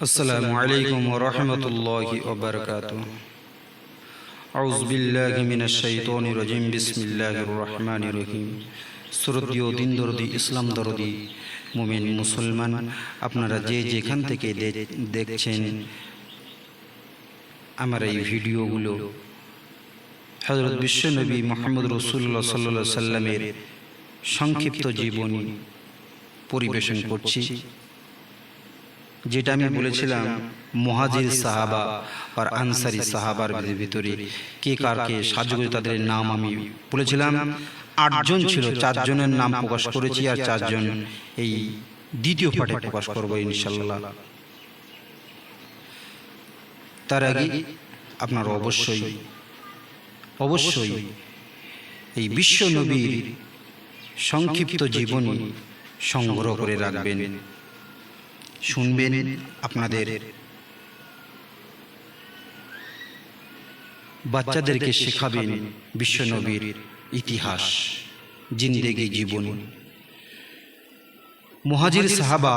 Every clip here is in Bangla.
السلام عليكم ورحمة الله وبركاته أعوذ بالله من الشيطان الرجيم بسم الله الرحمن الرحيم শ্রদ্ধীয় দিন দরদি ইসলাম দরদি মুমিন মুসলমান আপনারা যে যেখান থেকে দে- দেখছেন আমার এই ভিডিওগুলো হজরত বিশ্বনবী মোহাম্মদ রসুল্লাহ সাল্লা সাল্লামের সংক্ষিপ্ত জীবনী পরিবেশন করছি যেটা আমি বলেছিলাম মহাজির সাহাবা আর আনসারি সাহাবার ভিতরে কে কারকে সাহায্য করে তাদের নাম আমি বলেছিলাম আটজন ছিল চারজনের নাম প্রকাশ করেছি আর চারজন এই দ্বিতীয় পাঠে প্রকাশ করব ইনশাল্লাহ। তার আগে আপনার অবশ্যই অবশ্যই এই বিশ্ব নবীর সংক্ষিপ্ত জীবনী সংগ্রহ করে রাখবেন। শুনবেন আপনাদের। বাচ্চাদেরকে শেখাবেন বিশ্বনবীর ইতিহাস, জিন্দেগি জীবন। মুহাজির সাহাবা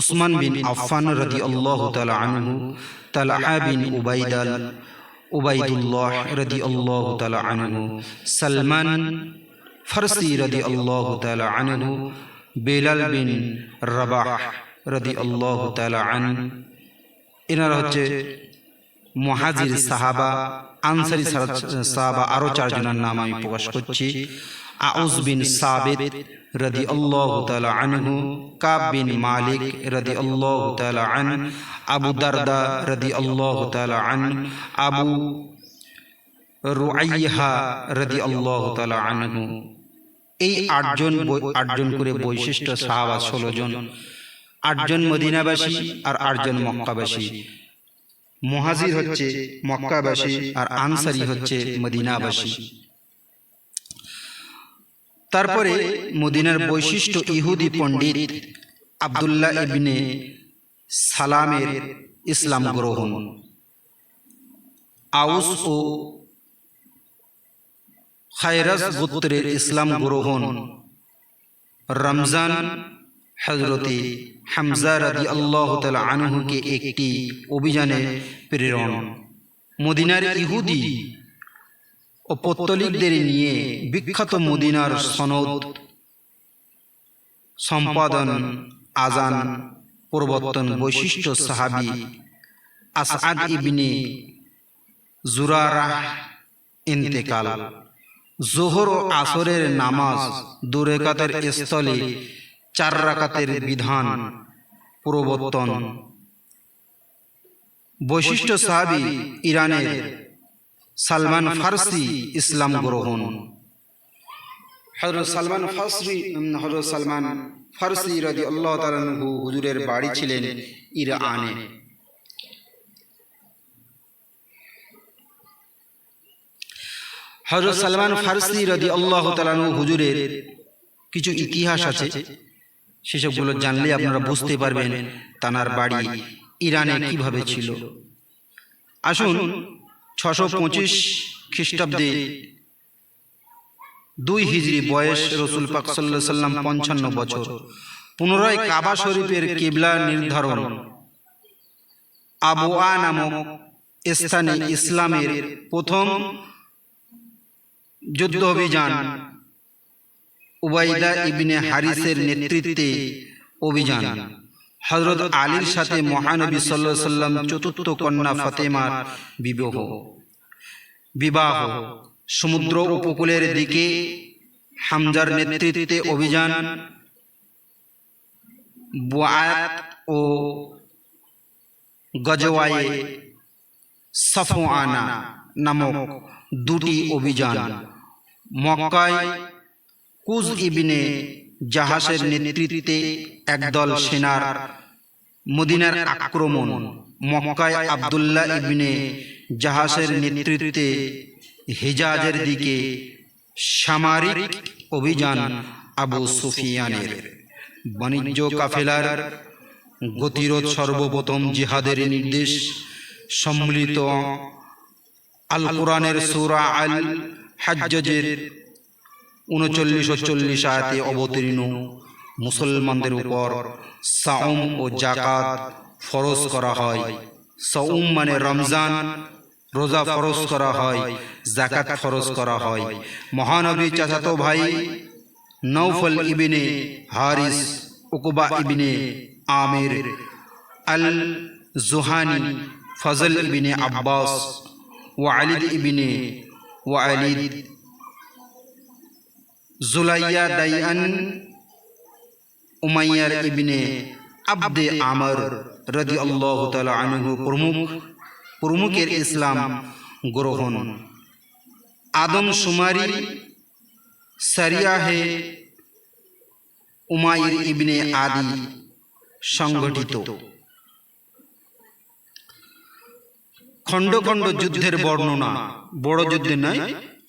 উসমান বিন আফফান রাদি আল্লাহ আনহু তালা বিন উবাইদাল, উবাইদুল্লাহ রাদি আল্লাহ আনহু, সালমান ফারসি রাদি আল্লাহ আনহু, বেলাল বিন রাবাহ রাদি আল্লাহ আন, এনারা হচ্ছে মহাজির সাহাবা, আনসারি সাহাবা, আরও চারজনের নাম আমি প্রকাশ করছি। আউস বিন সাবিত রদি আল্লাহ আনহু, কাব বিন মালিক রদি আল্লাহ আন, আবু দারদা রদি আল্লাহ আন, আবু রুআইহা রদি আল্লাহ আনহু। এই আটজন আটজন করে বৈশিষ্ট্য সাহাবা ষোলো জন। আটজন মদিনাবাসী আর আটজন মক্কাবাসী। মহাজির হচ্ছে মক্কাবাসী আর আনসারি হচ্ছে মদিনাবাসী। তারপরে মদিনার বৈশিষ্ট্য ইহুদি পণ্ডিত আবদুল্লাহ ইবনে সালামের ইসলাম গ্রহণ। আউস ও খায়রাস গোত্রের ইসলাম গ্রহণ। রমজান হজরতে হামজা রাদি আল্লাহ আনহুকে একটি অভিযানে প্রেরণ। মদিনার ইহুদি ও পত্তলিকদের নিয়ে বিখ্যাত মদিনার সনদ, সম্পাদন, আজান, প্রবর্তন বৈশিষ্ট্য সাহাবি আসাদ ইবনে জুরারা ইন্তেকাল। জোহর ও আসরের নামাজ দুরেকাতের স্থলে চার রাকাতের বিধান, প্রবর্তন। বৈশিষ্ট্য সাহাবি ইরানের সালমান ফারসি ইসলাম গ্রহণ। হজরত সালমান ফারসি হজরত সালমান ফারসি রাজি আল্লাহ তালু হুজুরের বাড়ি ছিলেন ইরানে। হজরত সালমান ফারসি রাজি আল্লাহ তালু হুজুরের কিছু ইতিহাস আছে। সেসবগুলো জানলে আপনারা বুঝতে পারবেন তানার বাড়ি ইরানে কীভাবে ছিল। আসুন ছশো পঁচিশ খ্রিস্টাব্দে দুই হিজড়ি বয়স রসুল পাক সাল্লাহ সাল্লাম পঞ্চান্ন বছর। পুনরায় কাবা শরীফের কেবলা নির্ধারণ। আবোয়া নামক স্থানে ইসলামের প্রথম যুদ্ধ অভিযান। উবাইদা ইবনে হারিসের নেতৃত্বে অভিযান। হজরত আলীর সাথে মহানবী সাল্লাহ সাল্লাম চতুর্থ কন্যা ফতেমার বিবাহ। বিবাহ। সমুদ্র উপকূলের দিকে হামজার নেতৃত্বে অভিযান। বুয়াত ও গজওয়ায়ে সফওয়ানা নামক দুটি অভিযান। মক্কায় কুজ ইবিনে জাহাসের নেতৃত্বে একদল সেনার মদিনার আক্রমণ। মক্কায় আবদুল্লাহ ইবিনে জাহাসের নেতৃত্বে হিজাজের দিকে সামরিক অভিযান আবু সুফিয়ানের। বাণিজ্য কাফেলার গতিরোধ সর্বপ্রথম জিহাদের নির্দেশ সম্মিলিত আল কোরআনের সুরা আল হাজ্জের উনচল্লিশ ও চল্লিশ আয়াতে অবতীর্ণ মুসলমানদের উপর সাউম ও জাকাত ফরজ করা হয়। সৌম মানে রমজান, রোজা ফরজ করা হয়, জাকাত ফরজ করা হয়। মহানবী চাচাতো ভাই নৌফল ইবিনে হারিস, উকবা ইবিনে আমির আল জুহানি ফজল ইবিনে আব্বাস, ওয়ালিদ ইবিনে ওয়ালিদ জুলাইয়া দাইয়ান উমাইয়ার ইবনে আব্দে আমর রদি আল্লাহ আনহু প্রমুখ প্রমুখের ইসলাম গ্রহণ। আদম সুমারি সারিয়াহে উমাইর ইবনে আদি সংগঠিত। খণ্ড খণ্ড যুদ্ধের বর্ণনা। বড় যুদ্ধের নয়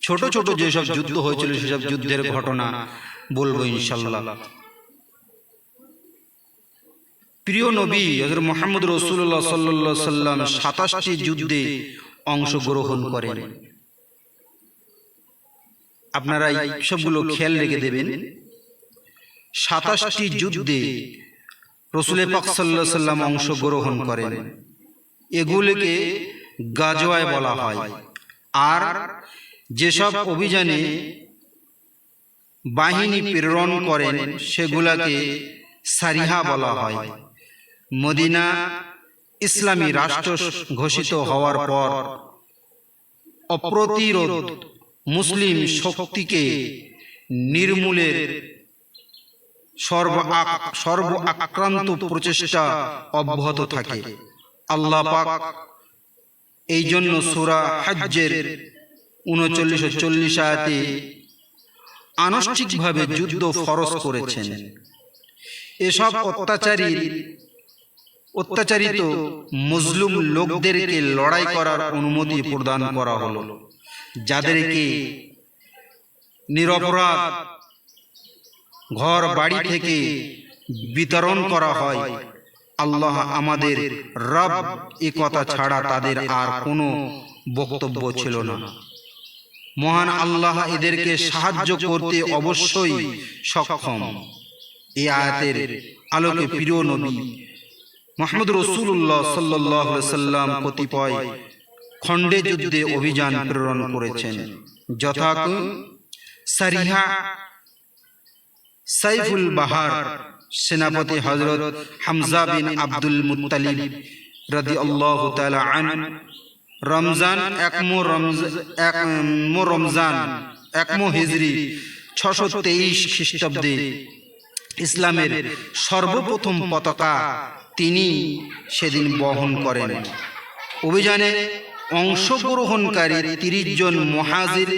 ছোট ছোট যেসব যুদ্ধ হয়েছিল সেসব যুদ্ধের ঘটনা বলব ইনশাল্লাহ। প্রিয় নবী হজর মোহাম্মদ রসুল্লাহ সাল্লাহ সাল্লাম সাতাশটি যুদ্ধে অংশগ্রহণ করেন। আপনারা সবগুলো খেয়াল রেখে দেবেন। সাতাশটি যুদ্ধে রসুলের পাক সাল্লাহ সাল্লাম অংশগ্রহণ করেন। এগুলিকে গাজওয়ায় বলা হয়। আর যেসব অভিযানে বাহিনী প্রেরণ করেন সেগুলাকে সারিহা বলা হয়। মদিনা ইসলামী রাষ্ট্র ঘোষিত হওয়ার পর অপ্রতিরোধ মুসলিম শক্তিকে নির্মূলের সর্ব সর্ব আক্রান্ত প্রচেষ্টা অব্যাহত থাকে। আল্লাহ পাক এই জন্য সুরা হাজ্জের উনচল্লিশ চল্লিশ আয়াতে আনুষ্ঠিকভাবে যুদ্ধ ফরজ করেছেন। এসব অত্যাচারীর অত্যাচারিত মজলুম লোকদেরকে লড়াই করার অনুমতি প্রদান করা হলো, যাদেরকে নিরপরাধ ঘর বাড়ি থেকে বিতরণ করা হয়। আল্লাহ আমাদের রব এ কথা ছাড়া তাদের আর কোনো বক্তব্য ছিল না। মহান আল্লাহ এদেরকে সাহায্য করতে অবশ্যই সক্ষম। এই আয়াতের আলোকে প্রিয় নবী মোহাম্মদ রসুল্লাহ সাল্লাহ সাল্লাম কতিপয় খণ্ডে যুদ্ধে অভিযান প্রেরণ করেছেন। যথা সারিহা সাইফুল বাহার সেনাপতি হজরত হামজা বিন আব্দুল মুতালিব রদি আল্লাহ আন রমজান একমো একমো রমজান একমো হিজরি, ছশো তেইশ খ্রিস্টাব্দে ইসলামের সর্বপ্রথম পতাকা তিনি সেদিন বহন করেন। অভিযানে অংশগ্রহণকারী তিরিশ জন মহাজির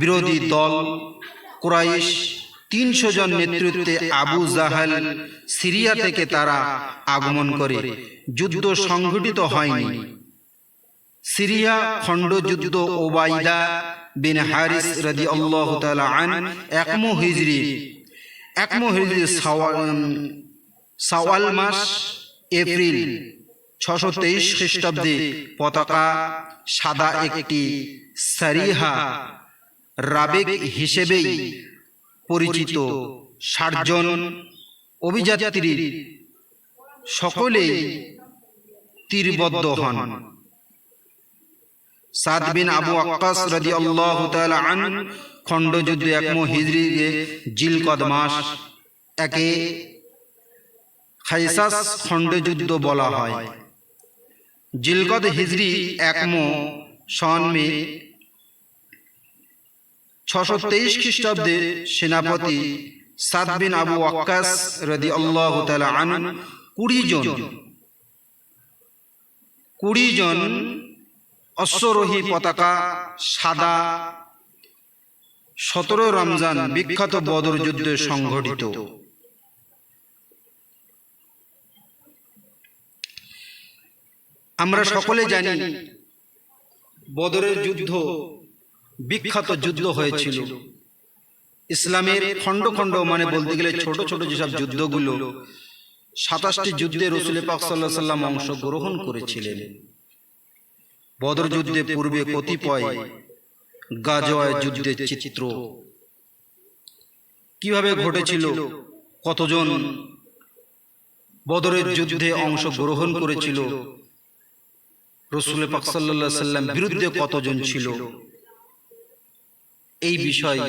বিরোধী দল, কুরাইশ তিনশো জন নেতৃত্বে আবু জাহাল সিরিয়া থেকে তারা আগমন করে। যুদ্ধ সংঘটিত হয়নি। সিরিয়া খণ্ড যুদ্ধ ওবাইদা বিন হারিস রাজি আল্লাহ আন একমো হিজরি। একমো হিজরি সাওয়াল মাস এপ্রিল ছশো তেইশ খ্রিস্টাব্দে পতাকা সাদা একটি সারিহা রাবেক হিসেবেই পরিচিত। ষাটজন অভিযাত্রীর সকলেই তীরবদ্ধ হন। সাদ বিন আবু আক্কাস রাজি আল্লাহ আন খণ্ডযুদ্ধ একমো হিজরিকে জিলকদ মাস একে খাইসাস খণ্ডযুদ্ধ বলা হয়। জিলকদ হিজরি একমো সন মে ছশো তেইশ খ্রিস্টাব্দে সেনাপতি সাদ বিন আবু আক্কাস রদি আল্লাহ আন কুড়ি জন কুড়ি জন অশ্বরোহী পতাকা সাদা। সতেরো রমজান বিখ্যাত বদর যুদ্ধে সংঘটিত। আমরা সকলে জানি বদরের যুদ্ধ বিখ্যাত যুদ্ধ হয়েছিল। ইসলামের খণ্ড খণ্ড মানে বলতে গেলে ছোট ছোট যেসব যুদ্ধগুলো সাতাশটি যুদ্ধে রসুল পাক সাল্লাহ সাল্লাম অংশগ্রহণ করেছিলেন। বদর যুদ্ধে পূর্বে কতিপয় গাজয় যুদ্ধের চিত্র। কীভাবে ঘটেছিল? কতজন বদরের যুদ্ধে অংশগ্রহণ করেছিল? রসুল পাকসাল্লা সাল্লাম বিরুদ্ধে কতজন ছিল? এই বিষয়